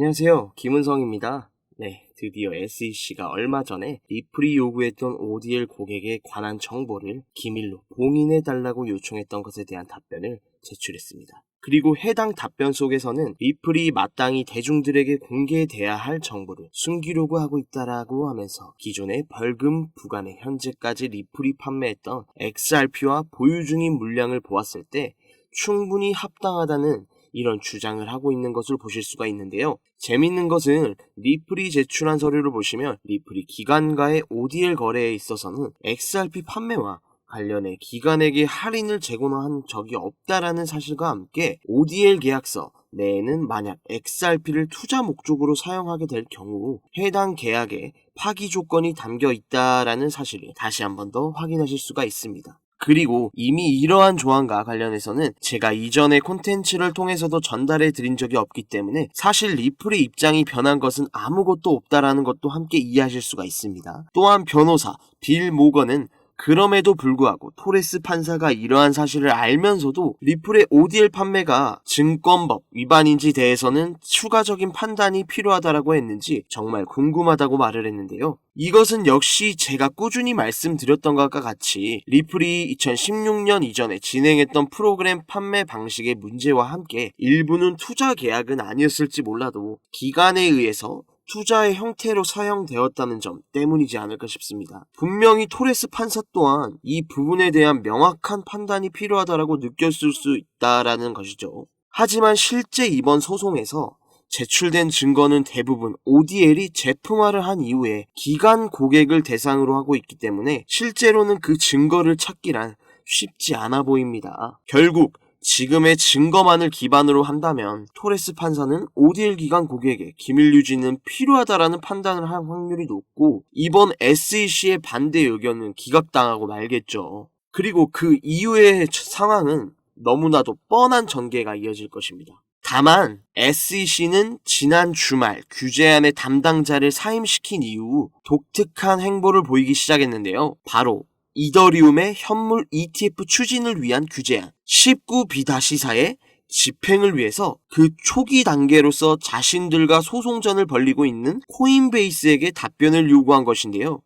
안녕하세요. 김은성입니다. 네, 드디어 SEC가 얼마 전에 리플이 요구했던 ODL 고객에 관한 정보를 기밀로 봉인해달라고 요청했던 것에 대한 답변을 제출했습니다. 그리고 해당 답변 속에서는 리플이 마땅히 대중들에게 공개돼야 할 정보를 숨기려고 하고 있다라고 하면서 기존의 벌금 부과의 현재까지 리플이 판매했던 XRP와 보유 중인 물량을 보았을 때 충분히 합당하다는 이런 주장을 하고 있는 것을 보실 수가 있는데요. 재밌는 것은 리플이 제출한 서류를 보시면 리플이 기관과의 ODL 거래에 있어서는 XRP 판매와 관련해 기관에게 할인을 제공한 적이 없다라는 사실과 함께 ODL 계약서 내에는 만약 XRP를 투자 목적으로 사용하게 될 경우 해당 계약에 파기 조건이 담겨 있다라는 사실을 다시 한 번 더 확인하실 수가 있습니다. 그리고 이미 이러한 조항과 관련해서는 제가 이전의 콘텐츠를 통해서도 전달해 드린 적이 없기 때문에 사실 리플의 입장이 변한 것은 아무것도 없다라는 것도 함께 이해하실 수가 있습니다. 또한 변호사 빌 모건은 그럼에도 불구하고 토레스 판사가 이러한 사실을 알면서도 리플의 ODL 판매가 증권법 위반인지 대해서는 추가적인 판단이 필요하다라고 했는지 정말 궁금하다고 말을 했는데요. 이것은 역시 제가 꾸준히 말씀드렸던 것과 같이 리플이 2016년 이전에 진행했던 프로그램 판매 방식의 문제와 함께 일부는 투자 계약은 아니었을지 몰라도 기간에 의해서 투자의 형태로 사용되었다는 점 때문이지 않을까 싶습니다. 분명히 토레스 판사 또한 이 부분에 대한 명확한 판단이 필요하다라고 느꼈을 수 있다라는 것이죠. 하지만 실제 이번 소송에서 제출된 증거는 대부분 ODL이 제품화를 한 이후에 기간 고객을 대상으로 하고 있기 때문에 실제로는 그 증거를 찾기란 쉽지 않아 보입니다. 결국 지금의 증거만을 기반으로 한다면 토레스 판사는 ODL 기관 고객의 기밀 유지는 필요하다라는 판단을 할 확률이 높고 이번 SEC의 반대 의견은 기각당하고 말겠죠. 그리고 그 이후의 상황은 너무나도 뻔한 전개가 이어질 것입니다. 다만 SEC는 지난 주말 규제안의 담당자를 사임시킨 이후 독특한 행보를 보이기 시작했는데요. 바로 이더리움의 현물 ETF 추진을 위한 규제안 19B-4의 집행을 위해서 그 초기 단계로서 자신들과 소송전을 벌리고 있는 코인베이스에게 답변을 요구한 것인데요.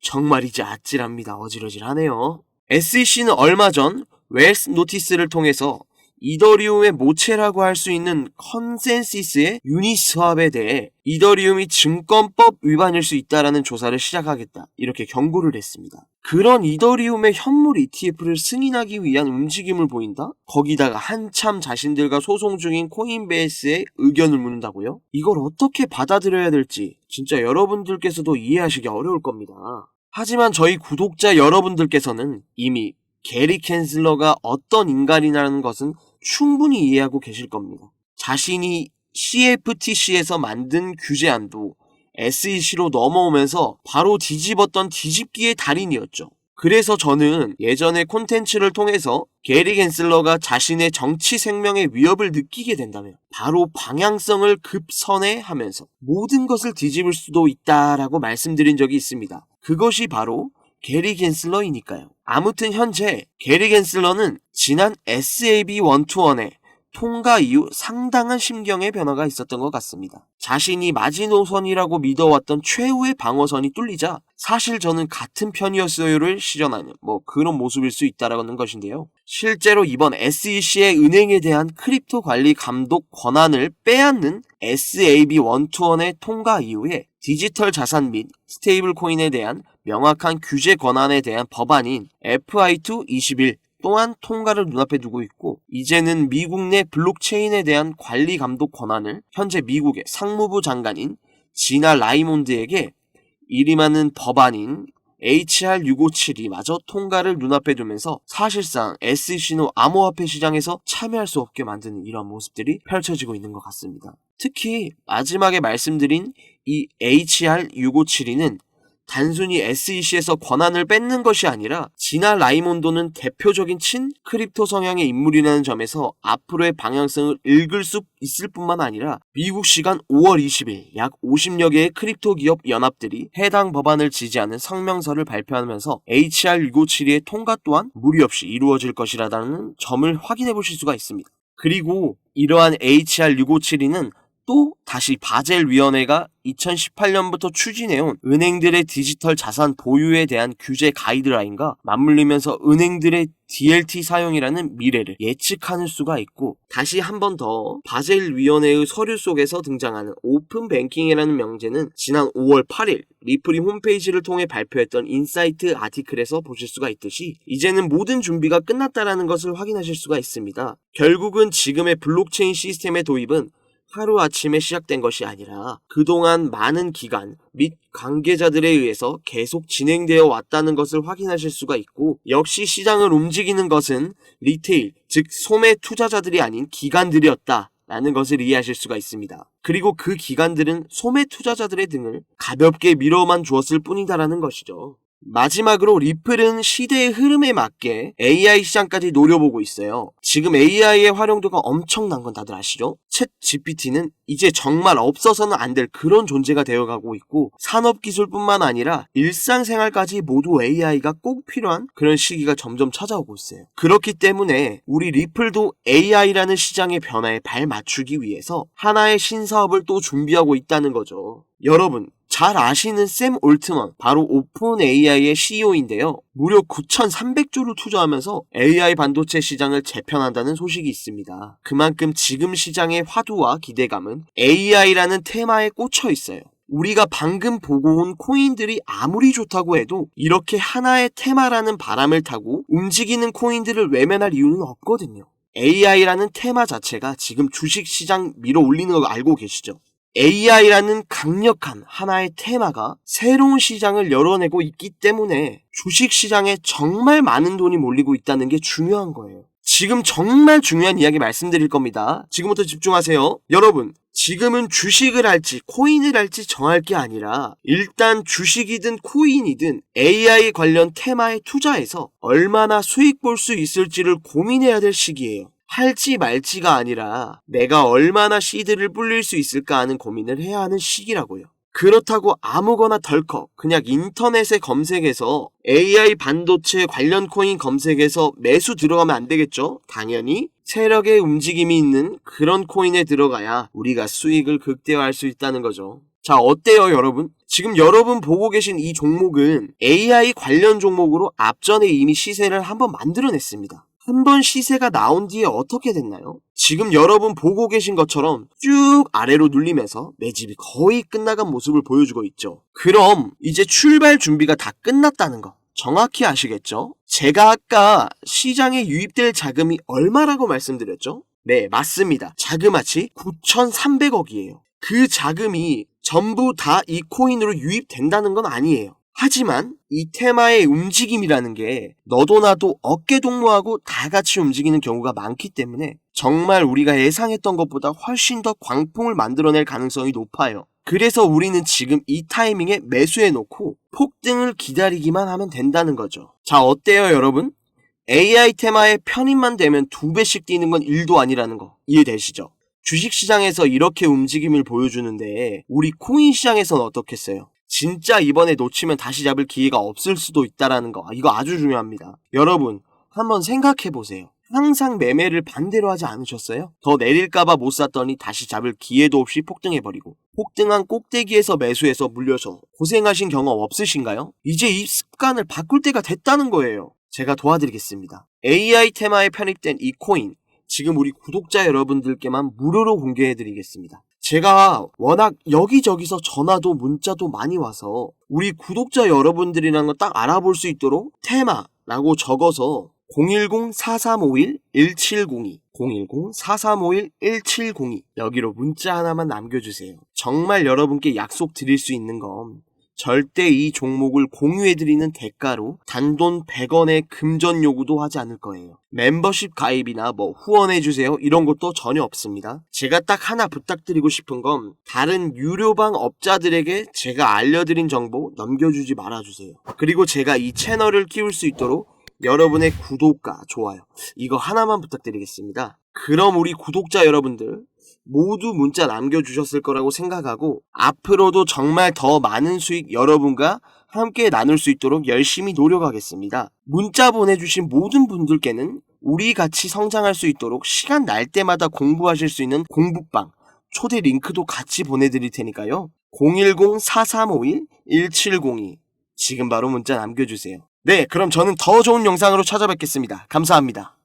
정말이지 아찔합니다. 어지러질하네요. SEC는 얼마 전 웰스 노티스를 통해서 이더리움의 모체라고 할 수 있는 컨센시스의 유니스왑에 대해 이더리움이 증권법 위반일 수 있다라는 조사를 시작하겠다. 이렇게 경고를 했습니다. 그런 이더리움의 현물 ETF를 승인하기 위한 움직임을 보인다? 거기다가 한참 자신들과 소송 중인 코인베이스의 의견을 묻는다고요? 이걸 어떻게 받아들여야 될지 진짜 여러분들께서도 이해하시기 어려울 겁니다. 하지만 저희 구독자 여러분들께서는 이미 게리 캔슬러가 어떤 인간이라는 것은 충분히 이해하고 계실 겁니다. 자신이 CFTC에서 만든 규제안도 SEC로 넘어오면서 바로 뒤집었던 뒤집기의 달인이었죠. 그래서 저는 예전에 콘텐츠를 통해서 게리 겐슬러가 자신의 정치 생명의 위협을 느끼게 된다면 바로 방향성을 급선회하면서 모든 것을 뒤집을 수도 있다라고 말씀드린 적이 있습니다. 그것이 바로 게리 겐슬러이니까요. 아무튼 현재 게리 겐슬러는 지난 SAB 원투원에 통과 이후 상당한 심경의 변화가 있었던 것 같습니다. 자신이 마지노선이라고 믿어왔던 최후의 방어선이 뚫리자 사실 저는 같은 편이었어요를 실현하는 뭐 그런 모습일 수 있다라는 것인데요. 실제로 이번 SEC의 은행에 대한 크립토 관리 감독 권한을 빼앗는 SAB 원투원의 통과 이후에 디지털 자산 및 스테이블 코인에 대한 명확한 규제 권한에 대한 법안인 FI2 21 또한 통과를 눈앞에 두고 있고 이제는 미국 내 블록체인에 대한 관리 감독 권한을 현재 미국의 상무부 장관인 지나 라이몬드에게 이임하는 법안인 HR657이 마저 통과를 눈앞에 두면서 사실상 SEC는 암호화폐 시장에서 참여할 수 없게 만드는 이런 모습들이 펼쳐지고 있는 것 같습니다. 특히 마지막에 말씀드린 이 HR657는 단순히 SEC에서 권한을 뺏는 것이 아니라 지나 라이몬도는 대표적인 친 크립토 성향의 인물이라는 점에서 앞으로의 방향성을 읽을 수 있을 뿐만 아니라 미국 시간 5월 20일 약 50여 개의 크립토 기업 연합들이 해당 법안을 지지하는 성명서를 발표하면서 HR657의 통과 또한 무리 없이 이루어질 것이라는 점을 확인해 보실 수가 있습니다. 그리고 이러한 HR657는 또 다시 바젤 위원회가 2018년부터 추진해온 은행들의 디지털 자산 보유에 대한 규제 가이드라인과 맞물리면서 은행들의 DLT 사용이라는 미래를 예측하는 수가 있고 다시 한 번 더 바젤 위원회의 서류 속에서 등장하는 오픈 뱅킹이라는 명제는 지난 5월 8일 리플이 홈페이지를 통해 발표했던 인사이트 아티클에서 보실 수가 있듯이 이제는 모든 준비가 끝났다라는 것을 확인하실 수가 있습니다. 결국은 지금의 블록체인 시스템의 도입은 하루아침에 시작된 것이 아니라 그동안 많은 기간 및 관계자들에 의해서 계속 진행되어 왔다는 것을 확인하실 수가 있고 역시 시장을 움직이는 것은 리테일, 즉 소매 투자자들이 아닌 기관들이었다. 라는 것을 이해하실 수가 있습니다. 그리고 그 기관들은 소매 투자자들의 등을 가볍게 밀어만 주었을 뿐이다라는 것이죠. 마지막으로 리플은 시대의 흐름에 맞게 AI 시장까지 노려보고 있어요. 지금 AI의 활용도가 엄청난 건 다들 아시죠? 챗 GPT는 이제 정말 없어서는 안 될 그런 존재가 되어가고 있고 산업 기술뿐만 아니라 일상생활까지 모두 AI가 꼭 필요한 그런 시기가 점점 찾아오고 있어요. 그렇기 때문에 우리 리플도 AI라는 시장의 변화에 발 맞추기 위해서 하나의 신사업을 또 준비하고 있다는 거죠. 여러분, 잘 아시는 샘 올트먼, 바로 오픈 AI의 CEO인데요. 무려 9,300조를 투자하면서 AI 반도체 시장을 재편한다는 소식이 있습니다. 그만큼 지금 시장의 화두와 기대감은 AI라는 테마에 꽂혀 있어요. 우리가 방금 보고 온 코인들이 아무리 좋다고 해도 이렇게 하나의 테마라는 바람을 타고 움직이는 코인들을 외면할 이유는 없거든요. AI라는 테마 자체가 지금 주식 시장 밀어 올리는 거 알고 계시죠? AI라는 강력한 하나의 테마가 새로운 시장을 열어내고 있기 때문에 주식 시장에 정말 많은 돈이 몰리고 있다는 게 중요한 거예요. 지금 정말 중요한 이야기 말씀드릴 겁니다. 지금부터 집중하세요. 여러분, 지금은 주식을 할지 코인을 할지 정할 게 아니라 일단 주식이든 코인이든 AI 관련 테마에 투자해서 얼마나 수익 볼 수 있을지를 고민해야 될 시기예요. 할지 말지가 아니라 내가 얼마나 시드를 불릴 수 있을까 하는 고민을 해야 하는 시기라고요. 그렇다고 아무거나 덜컥 그냥 인터넷에 검색해서 AI 반도체 관련 코인 검색해서 매수 들어가면 안 되겠죠? 당연히 세력의 움직임이 있는 그런 코인에 들어가야 우리가 수익을 극대화할 수 있다는 거죠. 자, 어때요, 여러분? 지금 여러분 보고 계신 이 종목은 AI 관련 종목으로 앞전에 이미 시세를 한번 만들어냈습니다. 한 번 시세가 나온 뒤에 어떻게 됐나요? 지금 여러분 보고 계신 것처럼 쭉 아래로 눌리면서 매집이 거의 끝나간 모습을 보여주고 있죠. 그럼 이제 출발 준비가 다 끝났다는 거 정확히 아시겠죠? 제가 아까 시장에 유입될 자금이 얼마라고 말씀드렸죠? 네, 맞습니다. 자그마치 9,300억이에요. 그 자금이 전부 다 이 코인으로 유입된다는 건 아니에요. 하지만 이 테마의 움직임이라는 게 너도 나도 어깨 동무하고 다 같이 움직이는 경우가 많기 때문에 정말 우리가 예상했던 것보다 훨씬 더 광풍을 만들어낼 가능성이 높아요. 그래서 우리는 지금 이 타이밍에 매수해 놓고 폭등을 기다리기만 하면 된다는 거죠. 자, 어때요, 여러분? AI 테마에 편입만 되면 두 배씩 뛰는 건 일도 아니라는 거 이해되시죠? 주식시장에서 이렇게 움직임을 보여주는데 우리 코인 시장에서는 어떻겠어요? 진짜 이번에 놓치면 다시 잡을 기회가 없을 수도 있다라는 거 이거 아주 중요합니다. 여러분 한번 생각해 보세요. 항상 매매를 반대로 하지 않으셨어요? 더 내릴까봐 못 샀더니 다시 잡을 기회도 없이 폭등해버리고 폭등한 꼭대기에서 매수해서 물려서 고생하신 경험 없으신가요? 이제 이 습관을 바꿀 때가 됐다는 거예요. 제가 도와드리겠습니다. AI 테마에 편입된 이 코인 지금 우리 구독자 여러분들께만 무료로 공개해드리겠습니다. 제가 워낙 여기저기서 전화도 문자도 많이 와서 우리 구독자 여러분들이라는 거딱 알아볼 수 있도록 테마라고 적어서 010-4351-1702 010-4351-1702 여기로 문자 하나만 남겨주세요. 정말 여러분께 약속 드릴 수 있는 건 절대 이 종목을 공유해드리는 대가로 단돈 100원의 금전 요구도 하지 않을 거예요. 멤버십 가입이나 뭐 후원해주세요 이런 것도 전혀 없습니다. 제가 딱 하나 부탁드리고 싶은 건 다른 유료방 업자들에게 제가 알려드린 정보 넘겨주지 말아주세요. 그리고 제가 이 채널을 키울 수 있도록 여러분의 구독과 좋아요 이거 하나만 부탁드리겠습니다. 그럼 우리 구독자 여러분들 모두 문자 남겨주셨을 거라고 생각하고 앞으로도 정말 더 많은 수익 여러분과 함께 나눌 수 있도록 열심히 노력하겠습니다. 문자 보내주신 모든 분들께는 우리 같이 성장할 수 있도록 시간 날 때마다 공부하실 수 있는 공부방 초대 링크도 같이 보내드릴 테니까요. 010-4351-1702 지금 바로 문자 남겨주세요. 네, 그럼 저는 더 좋은 영상으로 찾아뵙겠습니다. 감사합니다.